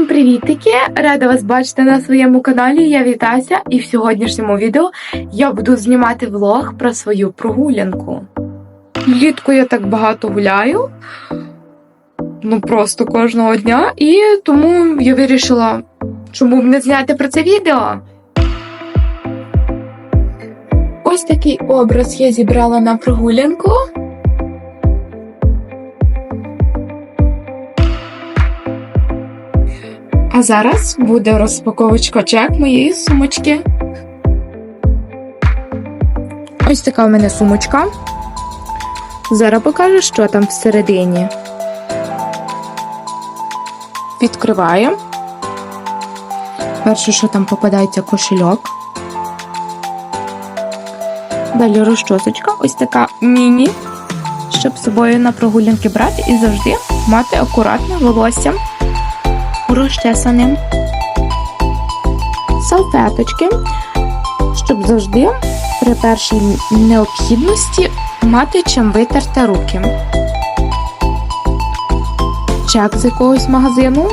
Всім привітики! Рада вас бачити на своєму каналі. Я Вітася, і в сьогоднішньому відео я буду знімати влог про свою прогулянку. Влітку я так багато гуляю, ну просто кожного дня, і тому я вирішила, чому б не зняти про це відео. Ось такий образ я зібрала на прогулянку. А зараз буде розпаковочка чек моєї сумочки. Ось така в мене сумочка. Зараз покажу, що там всередині. Відкриваємо. Перше, що там попадається кошельок. Далі розчосочка, ось така міні, щоб з собою на прогулянки брати і завжди мати акуратне волосся розчесаним. Салфеточки, щоб завжди при першій необхідності мати чим витерти руки. Чек з якогось магазину.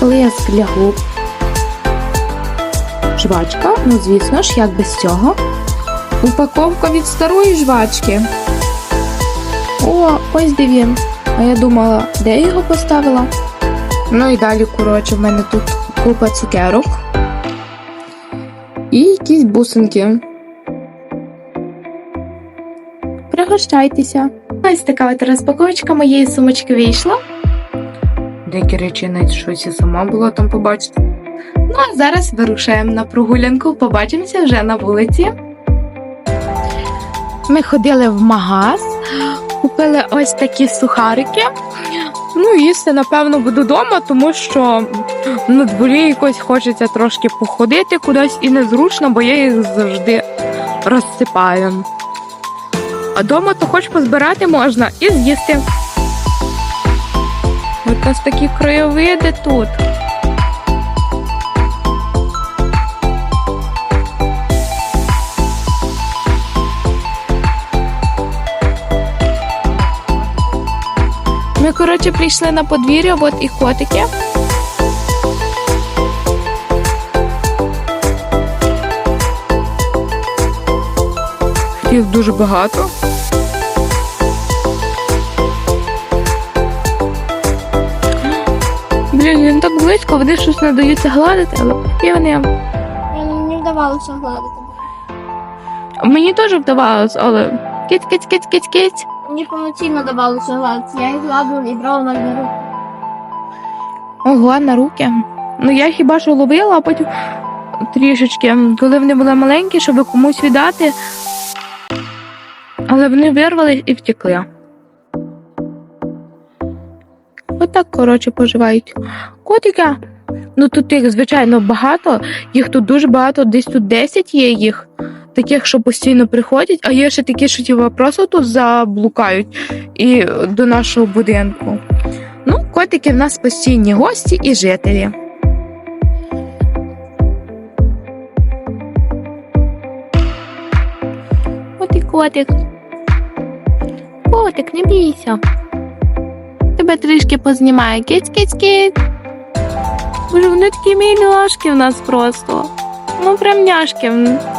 Блиск для губ. Жвачка, ну звісно ж, як без цього. Упаковка від старої жвачки. О, ось він. А я думала, де я його поставила? Ну і далі, коротше, в мене тут купа цукерок. І якісь бусинки. Пригощайтеся. Ось така от розпаковочка моєї сумочки вийшла. Деякі речі навіть щось я сама була там побачити. Ну, а зараз вирушаємо на прогулянку. Побачимося вже на вулиці. Ми ходили в магаз, купили ось такі сухарики. Ну, їсти, напевно, буду вдома, тому що на дворі якось хочеться трошки походити кудись і незручно, бо я їх завжди розсипаю. А вдома то хоч позбирати можна і з'їсти. Ось такі краєвиди тут. Коротше, прийшли на подвір'я, от і котики. Їх дуже багато. Блін, він так близько, вони щось не даються гладити, але і вони. Мені не вдавалося гладити. Мені теж вдавалося, але киць, Мені повноцінно давалося гладити. Я їх гладила і брала на руку. Ого, на руки. Ну я хіба що ловила, а потім трішечки, коли вони були маленькі, щоб комусь віддати. Але вони вирвались і втекли. Отак, коротше, поживають. Котики. Ну тут їх, звичайно, багато. Їх тут дуже багато, десь тут 10 є їх, таких, що постійно приходять, а є ще такі, що типу, просто тут заблукають і до нашого будинку. Ну, котики в нас постійні гості і жителі. От і котик. Котик, не бійся. Тебе трішки киць, киць. Боже, вони такі міляшки в нас просто. Ну, прям няшки.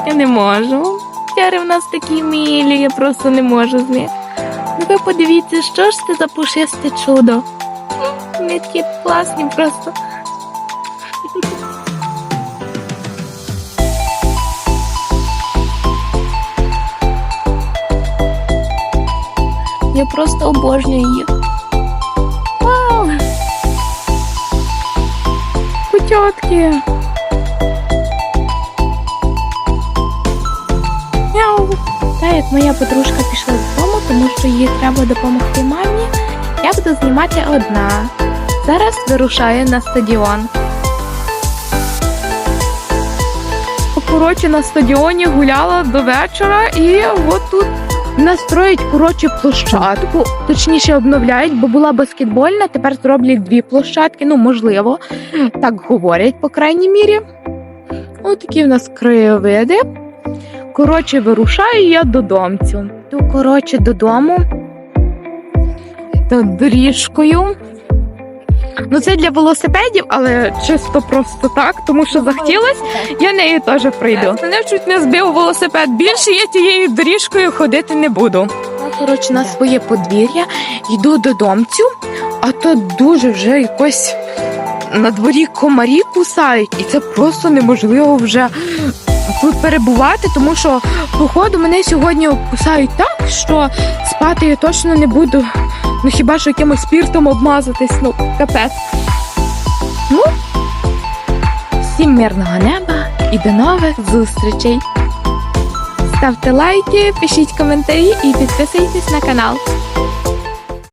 Я не можу. Тяри в нас такі милі, я просто не можу з них. Ну ви подивіться, що ж це за пушисте чудо. Вони такі класні просто. Я просто обожнюю їх. Вау! Котятки! Як моя подружка пішла додому, тому що їй треба допомогти мамі, я буду знімати одна. Зараз вирушаю на стадіон. Коротше, на стадіоні гуляла до вечора і от тут настроїть коротше площадку. Точніше обновляють, бо була баскетбольна, тепер зроблять дві площадки. Ну, можливо, так говорять, по крайній мірі. Ось такі в нас краєвиди. Коротше, вирушаю я додомцю. Коротше, додому. Та доріжкою. Ну це для велосипедів, але чисто просто так, тому що захотілось, я нею теж прийду. Мене чуть не збив велосипед. Більше я тією доріжкою ходити не буду. Коротше, на своє подвір'я йду додомцю, а то дуже вже якось на дворі комарі кусають, і це просто неможливо вже тут перебувати, тому що походу мене сьогодні кусають так, що спати я точно не буду. Ну хіба що якимось спіртом обмазатись, ну капець. Ну, всім мирного неба і до нових зустрічей. Ставте лайки, пишіть коментарі і підписуйтесь на канал.